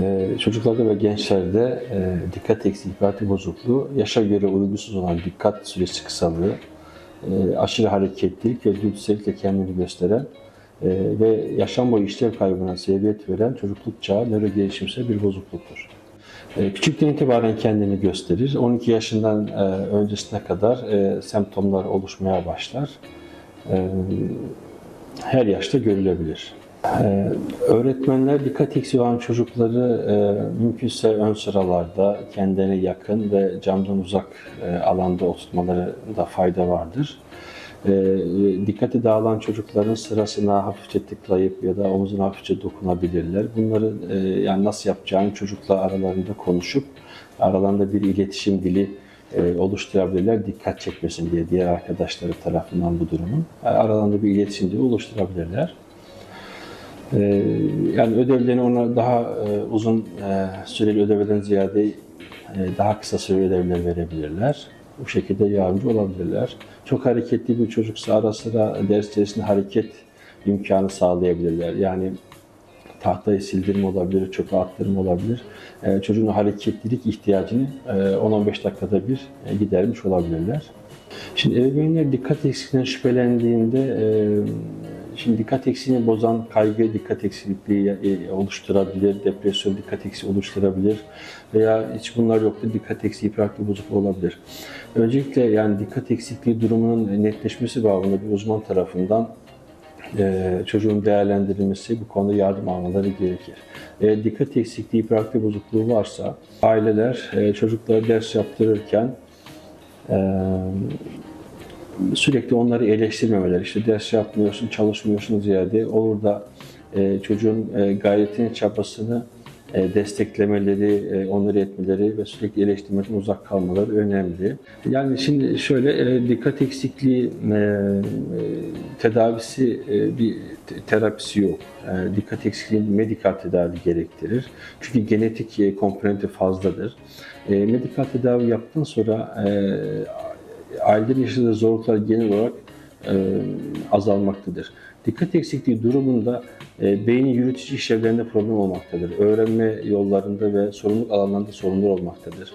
Ee, çocuklarda ve gençlerde e, dikkat eksikliği, hiperaktif bozukluğu, yaşa göre uygunsuz olan dikkat süresi kısalığı, e, aşırı hareketlilik ve dürtüsellikle kendini gösteren e, ve yaşam boyu işlev kaybına sebebiyet veren çocukluk çağı nörogelişimsel bir bozukluktur. E, Küçükten itibaren kendini gösterir. 12 yaşından e, öncesine kadar semptomlar oluşmaya başlar. Her yaşta görülebilir. Ee, öğretmenler dikkat eksiği olan çocukları e, mümkünse ön sıralarda kendine yakın ve camdan uzak e, alanda oturtmalarında fayda vardır. E, dikkati dağılan çocukların sırasına hafifçe tıklayıp ya da omuzuna hafifçe dokunabilirler. Bunları e, yani nasıl yapacağını çocukla aralarında konuşup aralarında bir iletişim dili e, oluşturabilirler dikkat çekmesin diye diğer arkadaşları tarafından bu durumun. Aralarında bir iletişim dili oluşturabilirler. Ee, yani ödevlerini ona daha e, uzun e, süreli ödevlerden ziyade e, daha kısa süreli ödevler verebilirler. Bu şekilde yardımcı olabilirler. Çok hareketli bir çocuksa ara sıra ders içerisinde hareket imkanı sağlayabilirler. Yani tahtayı sildirme olabilir, çöpe attırma olabilir. Çocuğun hareketlilik ihtiyacını e, 10-15 dakikada bir gidermiş olabilirler. Şimdi ebeveynler dikkat eksikliğinden şüphelendiğinde şimdi dikkat eksikliğini bozan kaygı dikkat eksikliği e, oluşturabilir, depresyon dikkat eksikliği oluşturabilir veya hiç bunlar yoktu dikkat eksikliği hiperaktif bozukluğu olabilir. Öncelikle yani dikkat eksikliği durumunun netleşmesi babında bir uzman tarafından e, çocuğun değerlendirilmesi, bu konuda yardım almaları gerekir. E, dikkat eksikliği, hiperaktif bozukluğu varsa aileler e, çocuklara ders yaptırırken e, sürekli onları eleştirmemeler. İşte ders yapmıyorsun, çalışmıyorsun ziyade olur da e, çocuğun e, gayretini, çabasını e, desteklemeleri, e, onları etmeleri ve sürekli eleştirmekten uzak kalmaları önemli. Yani şimdi şöyle e, dikkat eksikliği e, e, tedavisi e, bir te- terapisi yok. E, dikkat eksikliği medikal tedavi gerektirir. Çünkü genetik e, komponenti fazladır. E, medikal tedavi yaptıktan sonra e, ailelerin yaşadığı zorluklar genel olarak e, azalmaktadır. Dikkat eksikliği durumunda e, beynin yürütücü işlevlerinde problem olmaktadır. Öğrenme yollarında ve sorumluluk alanlarında sorunlar olmaktadır.